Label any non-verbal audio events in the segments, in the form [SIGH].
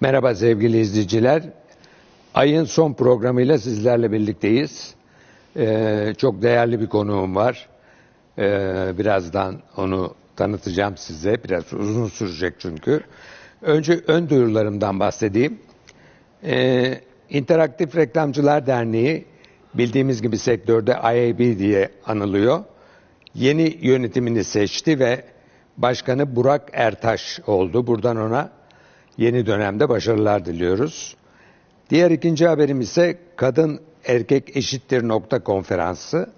Merhaba sevgili izleyiciler. Ayın son programıyla sizlerle birlikteyiz. Ee, çok değerli bir konuğum var. Ee, birazdan onu tanıtacağım size. Biraz uzun sürecek çünkü. Önce ön duyurularımdan bahsedeyim. Ee, İnteraktif Reklamcılar Derneği bildiğimiz gibi sektörde IAB diye anılıyor. Yeni yönetimini seçti ve başkanı Burak Ertaş oldu. Buradan ona yeni dönemde başarılar diliyoruz. Diğer ikinci haberim ise kadın erkek eşittir nokta konferansı.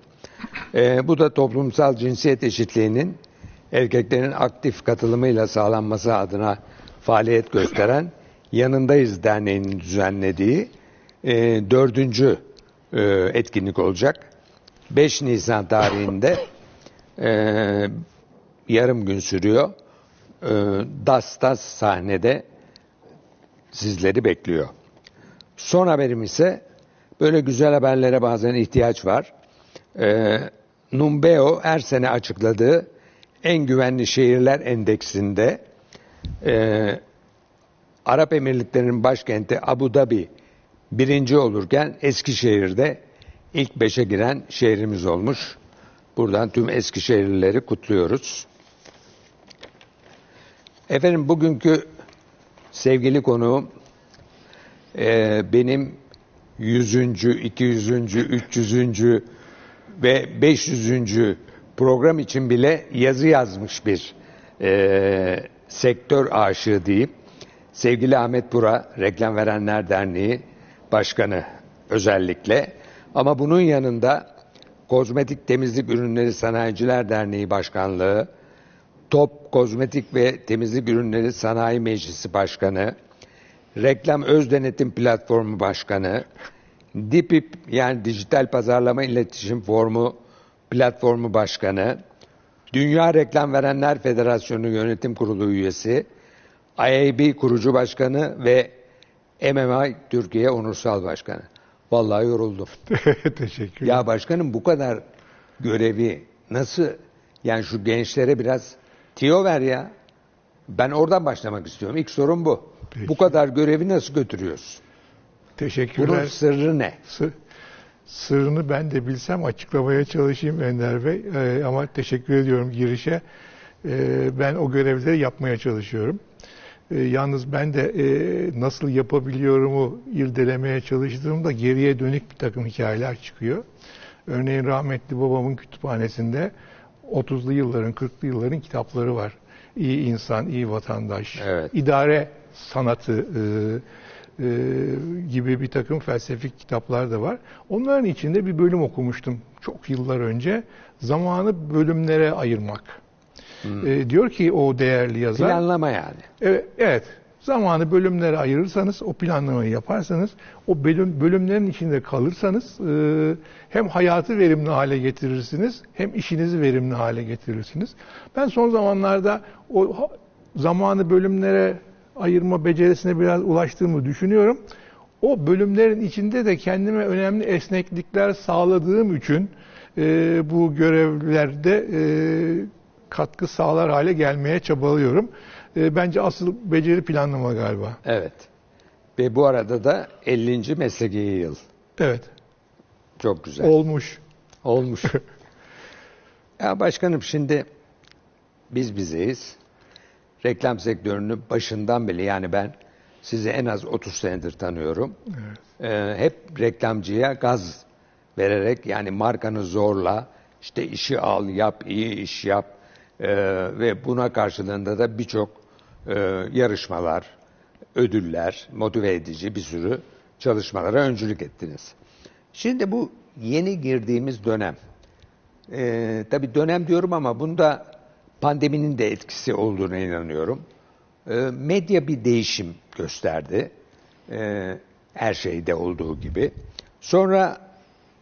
Ee, bu da toplumsal cinsiyet eşitliğinin erkeklerin aktif katılımıyla sağlanması adına faaliyet gösteren Yanındayız Derneği'nin düzenlediği e, dördüncü e, etkinlik olacak. 5 Nisan tarihinde e, yarım gün sürüyor. E, Dastas sahnede sizleri bekliyor. Son haberim ise böyle güzel haberlere bazen ihtiyaç var. Ee, Numbeo her sene açıkladığı en güvenli şehirler endeksinde e, Arap Emirlikleri'nin başkenti Abu Dhabi birinci olurken Eskişehir'de ilk beşe giren şehrimiz olmuş. Buradan tüm Eskişehirlileri kutluyoruz. Efendim bugünkü sevgili konuğum e, benim 100. 200. 300. ve 500. program için bile yazı yazmış bir e, sektör aşığı diyeyim. Sevgili Ahmet Bura, Reklam Verenler Derneği Başkanı özellikle. Ama bunun yanında Kozmetik Temizlik Ürünleri Sanayiciler Derneği Başkanlığı, Top Kozmetik ve Temizlik Ürünleri Sanayi Meclisi Başkanı, Reklam Öz Denetim Platformu Başkanı, DİPİP yani Dijital Pazarlama İletişim Formu Platformu Başkanı, Dünya Reklam Verenler Federasyonu Yönetim Kurulu üyesi, IAB Kurucu Başkanı ve MMI Türkiye Onursal Başkanı. Vallahi yoruldum. [LAUGHS] Teşekkür Ya başkanım bu kadar görevi nasıl yani şu gençlere biraz tiyo ver ya. Ben oradan başlamak istiyorum. İlk sorun bu. Peki. Bu kadar görevi nasıl götürüyorsun? Teşekkürler. Bunun sırrı ne? Sı- sırrını ben de bilsem açıklamaya çalışayım Ender Bey. Ee, ama teşekkür ediyorum girişe. Ee, ben o görevleri yapmaya çalışıyorum. Ee, yalnız ben de e, nasıl yapabiliyorumu irdelemeye çalıştığımda geriye dönük bir takım hikayeler çıkıyor. Örneğin rahmetli babamın kütüphanesinde 30'lu yılların, 40'lı yılların kitapları var. İyi insan, iyi vatandaş, Evet. idare sanatı e, e, gibi bir takım felsefik kitaplar da var. Onların içinde bir bölüm okumuştum çok yıllar önce. Zamanı bölümlere ayırmak. E, diyor ki o değerli yazar. Planlama yani. Evet, evet. Zamanı bölümlere ayırırsanız, o planlamayı yaparsanız, o bölüm, bölümlerin içinde kalırsanız e, hem hayatı verimli hale getirirsiniz, hem işinizi verimli hale getirirsiniz. Ben son zamanlarda o zamanı bölümlere ayırma becerisine biraz ulaştığımı düşünüyorum. O bölümlerin içinde de kendime önemli esneklikler sağladığım için e, bu görevlerde e, katkı sağlar hale gelmeye çabalıyorum. E, bence asıl beceri planlama galiba. Evet. Ve bu arada da 50. mesleki yıl. Evet. Çok güzel. Olmuş. Olmuş. [LAUGHS] ya başkanım şimdi biz bizeyiz. Reklam sektörünü başından beri yani ben sizi en az 30 senedir tanıyorum. Ee, hep reklamcıya gaz vererek yani markanı zorla işte işi al yap iyi iş yap Ee, ve buna karşılığında da birçok e, yarışmalar, ödüller, motive edici bir sürü çalışmalara öncülük ettiniz. Şimdi bu yeni girdiğimiz dönem. Ee, tabii dönem diyorum ama bunda pandeminin de etkisi olduğuna inanıyorum. Ee, medya bir değişim gösterdi. Ee, her şeyde olduğu gibi. Sonra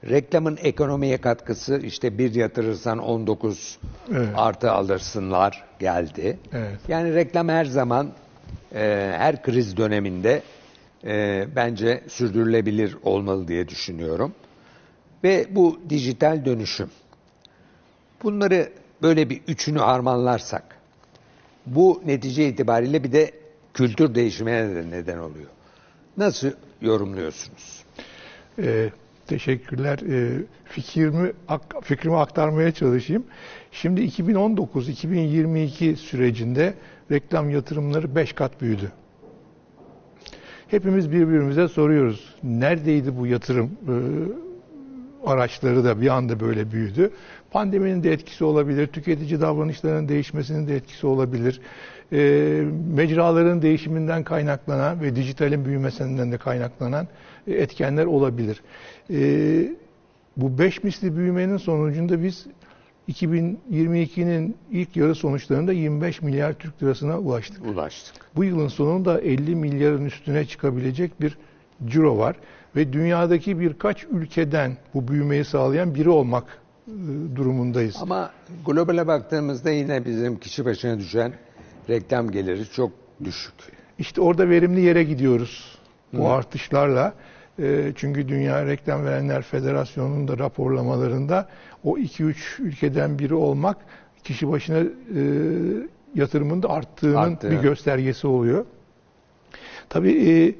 reklamın ekonomiye katkısı işte bir yatırırsan 19 Evet. artı alırsınlar geldi. Evet. Yani reklam her zaman e, her kriz döneminde e, bence sürdürülebilir olmalı diye düşünüyorum. Ve bu dijital dönüşüm. Bunları böyle bir üçünü harmanlarsak bu netice itibariyle bir de kültür değişimine de neden oluyor. Nasıl yorumluyorsunuz? Ee, teşekkürler. Ee, fikrimi fikrimi aktarmaya çalışayım. Şimdi 2019-2022 sürecinde reklam yatırımları 5 kat büyüdü. Hepimiz birbirimize soruyoruz. Neredeydi bu yatırım ee, araçları da bir anda böyle büyüdü. Pandeminin de etkisi olabilir, tüketici davranışlarının değişmesinin de etkisi olabilir. Ee, mecraların değişiminden kaynaklanan ve dijitalin büyümesinden de kaynaklanan e, etkenler olabilir. Ee, bu beş misli büyümenin sonucunda biz 2022'nin ilk yarı sonuçlarında 25 milyar Türk lirasına ulaştık. Ulaştık. Bu yılın sonunda 50 milyarın üstüne çıkabilecek bir ciro var ve dünyadaki birkaç ülkeden bu büyümeyi sağlayan biri olmak e, durumundayız. Ama globale baktığımızda yine bizim kişi başına düşen reklam geliri çok düşük. İşte orada verimli yere gidiyoruz bu artışlarla. E, Çünkü Dünya Reklam Verenler Federasyonu'nun da raporlamalarında o 2-3 ülkeden biri olmak kişi başına e, yatırımın da arttığının Arttığı. bir göstergesi oluyor. Tabii e,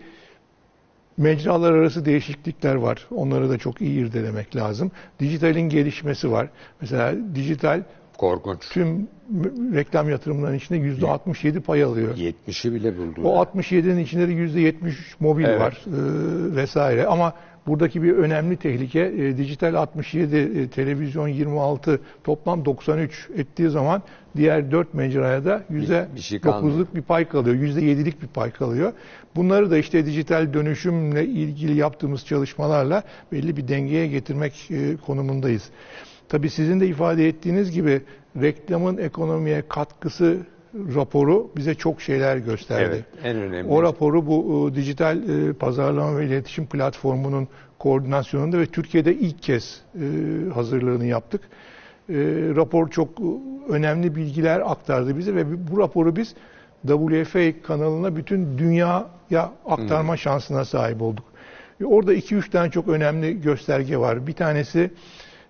mecralar arası değişiklikler var. Onları da çok iyi irdelemek lazım. Dijitalin gelişmesi var. Mesela dijital Korkunç. tüm reklam yatırımlarının içinde %67 pay alıyor. 70'i bile buldu. O 67'nin içinde de %73 mobil Evet. var e, vesaire. Ama buradaki bir önemli tehlike e, dijital 67, e, televizyon 26, toplam 93 ettiği zaman diğer 4 mecraya da bir şey kalmıyor. %9'luk bir pay kalıyor. %7'lik bir pay kalıyor. Bunları da işte dijital dönüşümle ilgili yaptığımız çalışmalarla belli bir dengeye getirmek e, konumundayız. Tabii sizin de ifade ettiğiniz gibi reklamın ekonomiye katkısı raporu bize çok şeyler gösterdi. Evet, en önemli. O raporu bu e, dijital e, pazarlama ve iletişim platformunun koordinasyonunda ve Türkiye'de ilk kez e, hazırlığını yaptık. E, rapor çok önemli bilgiler aktardı bize ve bu raporu biz WFA kanalına bütün dünyaya aktarma şansına sahip olduk. E, Orada 2-3 tane çok önemli gösterge var. Bir tanesi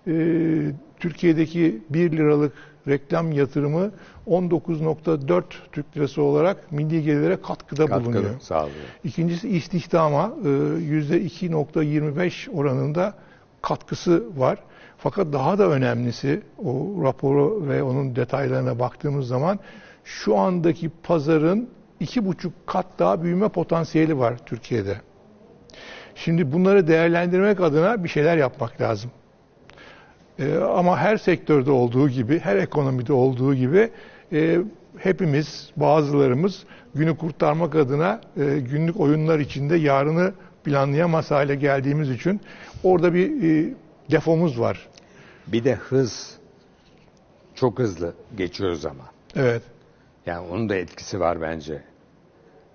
e, Türkiye'deki 1 liralık reklam yatırımı 19.4 Türk lirası olarak milli gelire katkıda bulunuyor. Katkı sağlıyor. İkincisi istihdama e, %2.25 oranında katkısı var. Fakat daha da önemlisi o raporu ve onun detaylarına baktığımız zaman şu andaki pazarın iki buçuk kat daha büyüme potansiyeli var Türkiye'de. Şimdi bunları değerlendirmek adına bir şeyler yapmak lazım. Ee, ama her sektörde olduğu gibi, her ekonomide olduğu gibi e, hepimiz, bazılarımız günü kurtarmak adına e, günlük oyunlar içinde yarını planlayamaz hale geldiğimiz için orada bir e, defomuz var. Bir de hız çok hızlı geçiyoruz ama. Evet. Yani onun da etkisi var bence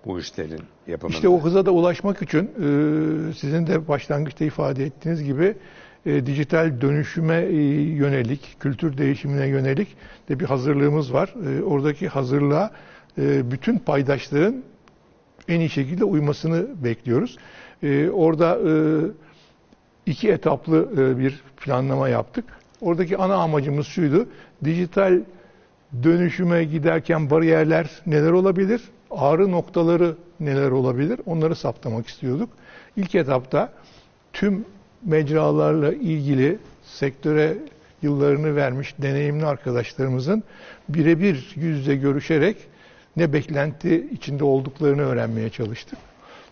bu işlerin yapımında. İşte o hıza da ulaşmak için e, sizin de başlangıçta ifade ettiğiniz gibi e, dijital dönüşüme e, yönelik, kültür değişimine yönelik de bir hazırlığımız var. E, oradaki hazırlığa bütün paydaşların en iyi şekilde uymasını bekliyoruz. Orada iki etaplı bir planlama yaptık. Oradaki ana amacımız şuydu. Dijital dönüşüme giderken bariyerler neler olabilir? Ağrı noktaları neler olabilir? Onları saptamak istiyorduk. İlk etapta tüm mecralarla ilgili sektöre yıllarını vermiş deneyimli arkadaşlarımızın birebir yüz yüze görüşerek ne beklenti içinde olduklarını öğrenmeye çalıştık.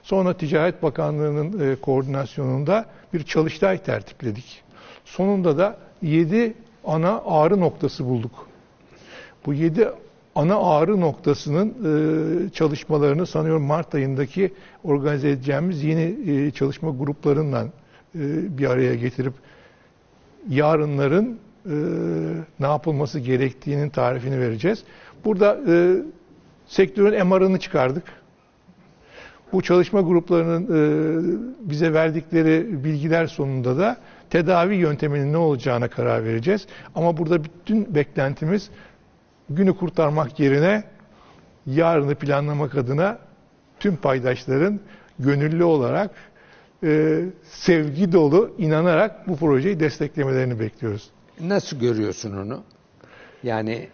Sonra Ticaret Bakanlığı'nın e, koordinasyonunda bir çalıştay tertipledik. Sonunda da 7 ana ağrı noktası bulduk. Bu 7 ana ağrı noktasının e, çalışmalarını sanıyorum Mart ayındaki organize edeceğimiz yeni e, çalışma gruplarından bir araya getirip yarınların e, ne yapılması gerektiğinin tarifini vereceğiz. Burada e, sektörün MR'ını çıkardık. Bu çalışma gruplarının e, bize verdikleri bilgiler sonunda da tedavi yönteminin ne olacağına karar vereceğiz. Ama burada bütün beklentimiz günü kurtarmak yerine yarını planlamak adına tüm paydaşların gönüllü olarak e, sevgi dolu inanarak bu projeyi desteklemelerini bekliyoruz. Nasıl görüyorsun onu? Yani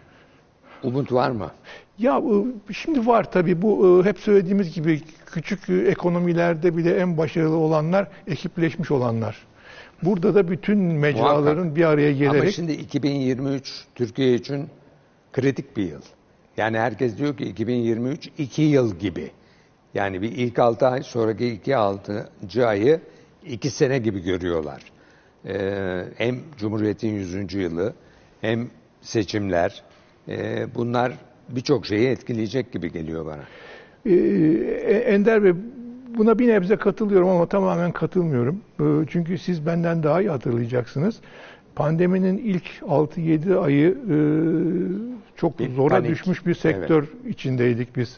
umut var mı? Ya e, şimdi var tabii bu e, hep söylediğimiz gibi küçük ekonomilerde bile en başarılı olanlar ekipleşmiş olanlar. Burada da bütün mecraların Muhakkak. bir araya gelerek Ama şimdi 2023 Türkiye için kritik bir yıl. Yani herkes diyor ki 2023 iki yıl gibi. Yani bir ilk 6 ay sonraki iki 6. ayı iki sene gibi görüyorlar. Ee, hem Cumhuriyet'in 100. yılı hem seçimler ee, bunlar birçok şeyi etkileyecek gibi geliyor bana. Ee, Ender Bey buna bir nebze katılıyorum ama tamamen katılmıyorum. Ee, Çünkü siz benden daha iyi hatırlayacaksınız. Pandeminin ilk 6-7 ayı e, çok Bir zora panik. düşmüş bir sektör içindeydik biz.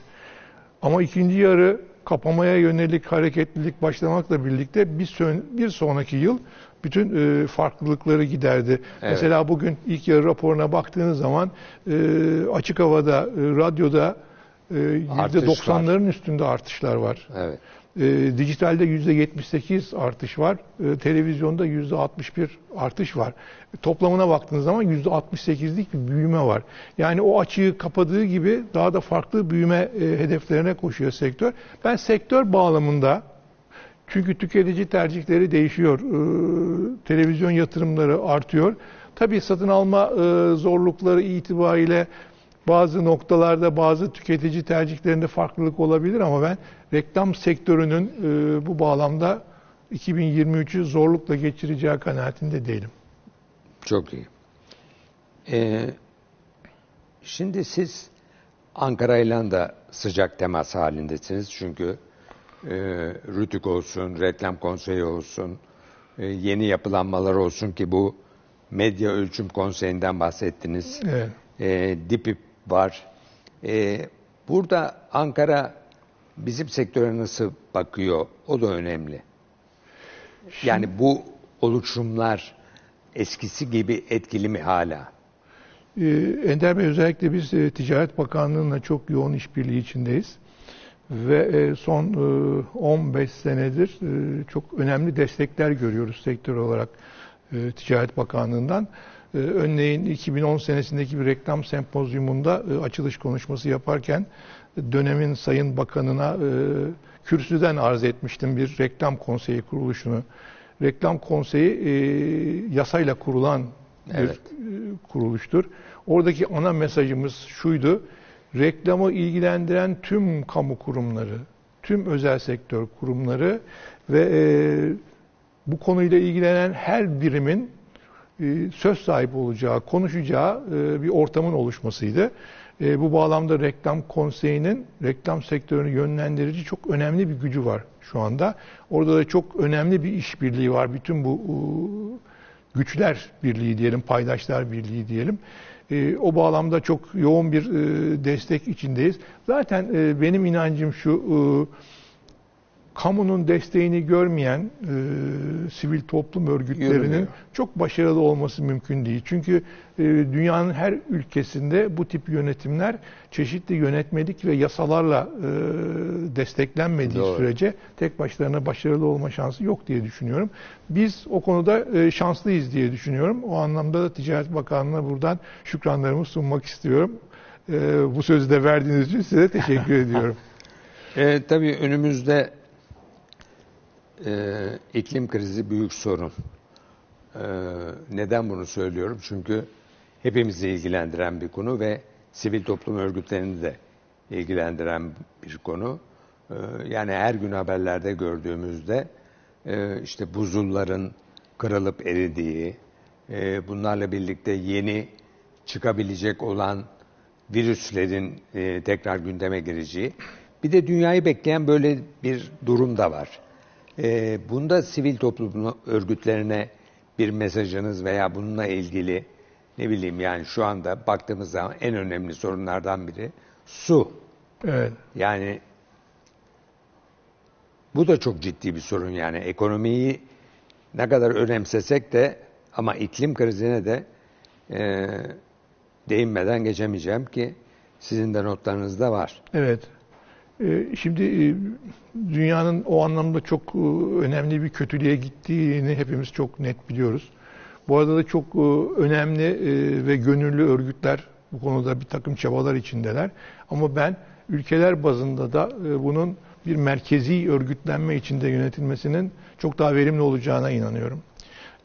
Ama ikinci yarı kapamaya yönelik hareketlilik başlamakla birlikte bir, sön- bir sonraki yıl bütün e, farklılıkları giderdi. Mesela bugün ilk yarı raporuna baktığınız zaman e, açık havada, e, radyoda e, Artış %90'ların üstünde artışlar var. Evet. E, dijitalde %78 artış var. E, televizyonda %61 artış var. Toplamına baktığınız zaman %68'lik bir büyüme var. Yani o açığı kapadığı gibi daha da farklı büyüme e, hedeflerine koşuyor sektör. Ben sektör bağlamında çünkü tüketici tercihleri değişiyor. Ee, televizyon yatırımları artıyor. Tabii satın alma e, zorlukları itibariyle bazı noktalarda bazı tüketici tercihlerinde farklılık olabilir ama ben reklam sektörünün e, bu bağlamda 2023'ü zorlukla geçireceği kanaatinde değilim. Çok iyi. Ee, şimdi siz Ankara'yla da sıcak temas halindesiniz. Çünkü e, Rütük olsun, Reklam Konseyi olsun, e, yeni yapılanmalar olsun ki bu Medya Ölçüm Konseyi'nden bahsettiniz. Evet. E, DİPİP var. E, burada Ankara bizim sektöre nasıl bakıyor? O da önemli. Yani bu oluşumlar eskisi gibi etkili mi hala? Ee, Ender Bey özellikle biz e, Ticaret Bakanlığı'nla çok yoğun işbirliği içindeyiz. Ve e, son e, 15 senedir e, çok önemli destekler görüyoruz sektör olarak e, Ticaret Bakanlığı'ndan. E, Örneğin 2010 senesindeki bir reklam sempozyumunda e, açılış konuşması yaparken e, dönemin Sayın Bakanı'na e, kürsüden arz etmiştim bir reklam konseyi kuruluşunu. Reklam konseyi e, yasayla kurulan bir Evet. e, kuruluştur. Oradaki ana mesajımız şuydu. Reklamı ilgilendiren tüm kamu kurumları, tüm özel sektör kurumları ve e, bu konuyla ilgilenen her birimin söz sahibi olacağı, konuşacağı e, bir ortamın oluşmasıydı. E, bu bağlamda reklam konseyinin reklam sektörünü yönlendirici çok önemli bir gücü var şu anda. Orada da çok önemli bir işbirliği var. Bütün bu e, güçler birliği diyelim, paydaşlar birliği diyelim. E, o bağlamda çok yoğun bir e, destek içindeyiz. Zaten e, benim inancım şu, e, kamunun desteğini görmeyen e, sivil toplum örgütlerinin Yürümüyor. çok başarılı olması mümkün değil. Çünkü e, dünyanın her ülkesinde bu tip yönetimler çeşitli yönetmelik ve yasalarla e, desteklenmediği Doğru. sürece tek başlarına başarılı olma şansı yok diye düşünüyorum. Biz o konuda e, şanslıyız diye düşünüyorum. O anlamda da Ticaret Bakanlığı'na buradan şükranlarımı sunmak istiyorum. E, bu sözü de verdiğiniz için size teşekkür [LAUGHS] ediyorum. E, tabii önümüzde e, iklim krizi büyük sorun. E, neden bunu söylüyorum? Çünkü hepimizi ilgilendiren bir konu ve sivil toplum örgütlerini de ilgilendiren bir konu. E, yani her gün haberlerde gördüğümüzde e, işte buzulların kırılıp eridiği, e, bunlarla birlikte yeni çıkabilecek olan virüslerin e, tekrar gündeme gireceği. Bir de dünyayı bekleyen böyle bir durum da var. E, bunda sivil toplum örgütlerine bir mesajınız veya bununla ilgili ne bileyim yani şu anda baktığımız zaman en önemli sorunlardan biri su. Evet. Yani bu da çok ciddi bir sorun yani ekonomiyi ne kadar önemsesek de ama iklim krizine de e, değinmeden geçemeyeceğim ki sizin de notlarınızda var. Evet. Ee, Şimdi e, dünyanın o anlamda çok e, önemli bir kötülüğe gittiğini hepimiz çok net biliyoruz. Bu arada da çok e, önemli ve gönüllü örgütler Bu konuda bir takım çabalar içindeler. Ama ben ülkeler bazında da bunun bir merkezi örgütlenme içinde yönetilmesinin çok daha verimli olacağına inanıyorum.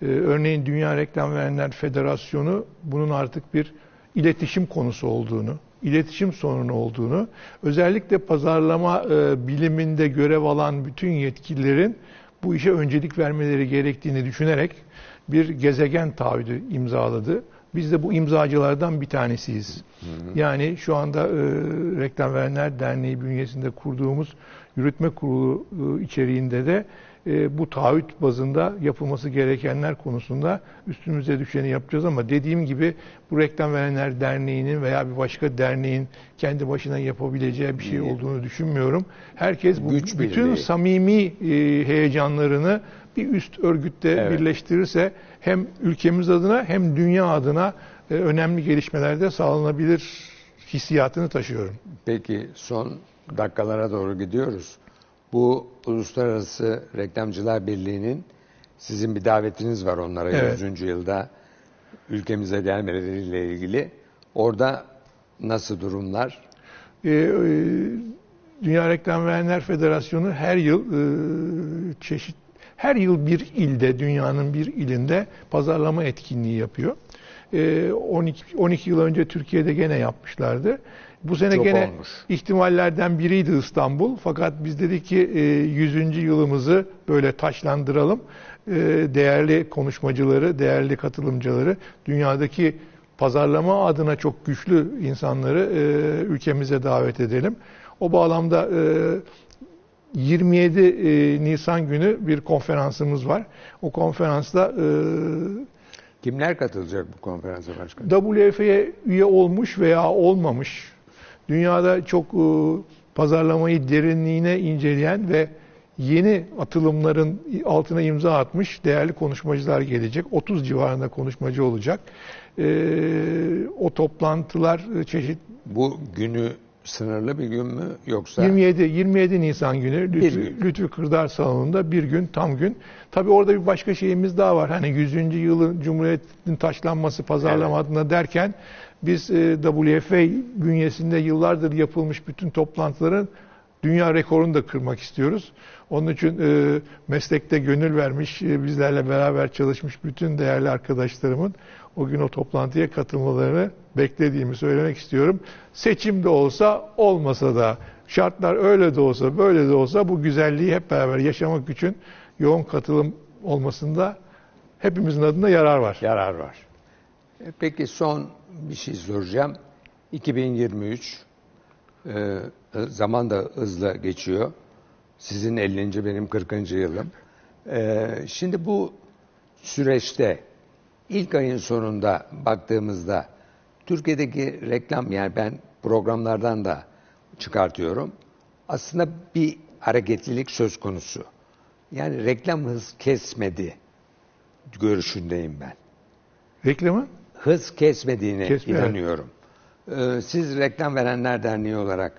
Örneğin Dünya Reklam Verenler Federasyonu bunun artık bir iletişim konusu olduğunu, iletişim sorunu olduğunu, özellikle pazarlama e, biliminde görev alan bütün yetkililerin bu işe öncelik vermeleri gerektiğini düşünerek bir gezegen taahhüdü imzaladı. Biz de bu imzacılardan bir tanesiyiz. Yani şu anda e, Reklam Verenler Derneği bünyesinde kurduğumuz yürütme kurulu e, içeriğinde de e, bu taahhüt bazında yapılması gerekenler konusunda üstümüze düşeni yapacağız ama dediğim gibi bu Reklam Verenler Derneği'nin veya bir başka derneğin kendi başına yapabileceği bir şey olduğunu düşünmüyorum. Herkes bu Güç bütün birliği. samimi e, heyecanlarını bir üst örgütte Evet. birleştirirse hem ülkemiz adına hem dünya adına e, önemli gelişmelerde sağlanabilir hissiyatını taşıyorum. Peki son dakikalara doğru gidiyoruz. Bu Uluslararası Reklamcılar Birliği'nin sizin bir davetiniz var onlara Evet. 100. yılda ülkemize gelmeleriyle ilgili. Orada nasıl durumlar? Ee, e, Dünya Reklam Verenler Federasyonu her yıl e, çeşit her yıl bir ilde dünyanın bir ilinde pazarlama etkinliği yapıyor. Ee, 12 12 yıl önce Türkiye'de gene yapmışlardı. Bu sene Çok gene olmuş. ihtimallerden biriydi İstanbul. Fakat biz dedik ki e, 100. yılımızı böyle taşlandıralım. E, değerli konuşmacıları, değerli katılımcıları, dünyadaki pazarlama adına çok güçlü insanları e, ülkemize davet edelim. O bağlamda e, 27 e, Nisan günü bir konferansımız var. O konferansta e, Kimler katılacak bu konferansa başkanım? WF'ye üye olmuş veya olmamış, dünyada çok e, pazarlamayı derinliğine inceleyen ve yeni atılımların altına imza atmış değerli konuşmacılar gelecek. 30 civarında konuşmacı olacak. E, o toplantılar e, çeşit Bu günü sınırlı bir gün mü yoksa 27 27 Nisan günü Lütfü, gün. Lütfü Kırdar Salonu'nda bir gün tam gün. Tabii orada bir başka şeyimiz daha var. Hani 100. yılın Cumhuriyet'in taşlanması pazarlama adına derken biz e, WFA bünyesinde yıllardır yapılmış bütün toplantıların dünya rekorunu da kırmak istiyoruz. Onun için e, meslekte gönül vermiş, e, bizlerle beraber çalışmış bütün değerli arkadaşlarımın o gün o toplantıya katılmalarını beklediğimi söylemek istiyorum. Seçim de olsa, olmasa da, şartlar öyle de olsa, böyle de olsa bu güzelliği hep beraber yaşamak için yoğun katılım olmasında hepimizin adına yarar var. yarar var? E, Peki son bir şey soracağım. 2023 e, zaman da hızla geçiyor. Sizin 50. benim 40. yılım. E, şimdi bu süreçte ilk ayın sonunda baktığımızda Türkiye'deki reklam yani ben programlardan da çıkartıyorum. Aslında bir hareketlilik söz konusu. Yani reklam hız kesmedi görüşündeyim ben Reklamı hız kesmediğine Kesmiyor. inanıyorum. Ee, siz Reklam Verenler Derneği olarak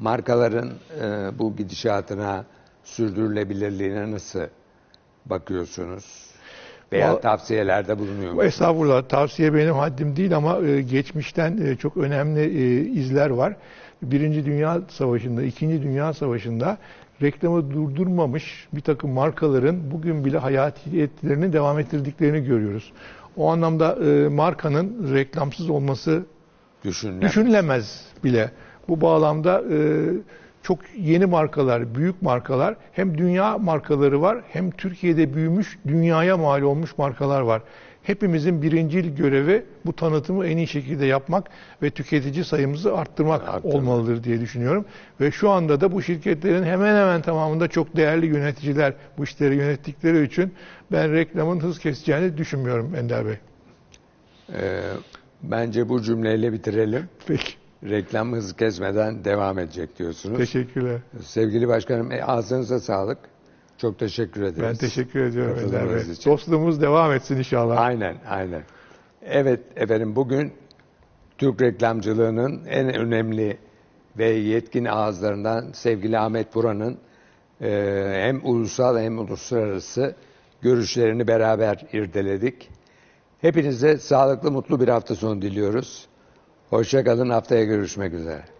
markaların e, bu gidişatına, sürdürülebilirliğine nasıl bakıyorsunuz? Veya Val- tavsiyelerde bulunuyor musunuz? Estağfurullah tavsiye benim haddim değil ama e, geçmişten e, çok önemli e, izler var. Birinci Dünya Savaşı'nda, İkinci Dünya Savaşı'nda reklamı durdurmamış bir takım markaların bugün bile hayatiyetlerini devam ettirdiklerini görüyoruz. O anlamda e, markanın reklamsız olması Düşünün. düşünülemez bile. Bu bağlamda e, çok yeni markalar, büyük markalar hem dünya markaları var hem Türkiye'de büyümüş, dünyaya mal olmuş markalar var. Hepimizin birincil görevi bu tanıtımı en iyi şekilde yapmak ve tüketici sayımızı arttırmak Arttırmak. olmalıdır diye düşünüyorum. Ve şu anda da bu şirketlerin hemen hemen tamamında çok değerli yöneticiler bu işleri yönettikleri için ben reklamın hız keseceğini düşünmüyorum Ender Bey. Ee, bence bu cümleyle bitirelim. Peki. Reklam hız kesmeden devam edecek diyorsunuz. Teşekkürler. Sevgili başkanım e, ağzınıza sağlık. Çok teşekkür ederiz. Ben teşekkür ediyorum Ender Bey. İçin. Dostluğumuz devam etsin inşallah. Aynen, aynen. Evet efendim bugün Türk reklamcılığının en önemli ve yetkin ağızlarından sevgili Ahmet Buran'ın e, hem ulusal hem uluslararası görüşlerini beraber irdeledik. Hepinize sağlıklı, mutlu bir hafta sonu diliyoruz. Hoşçakalın. Haftaya görüşmek üzere.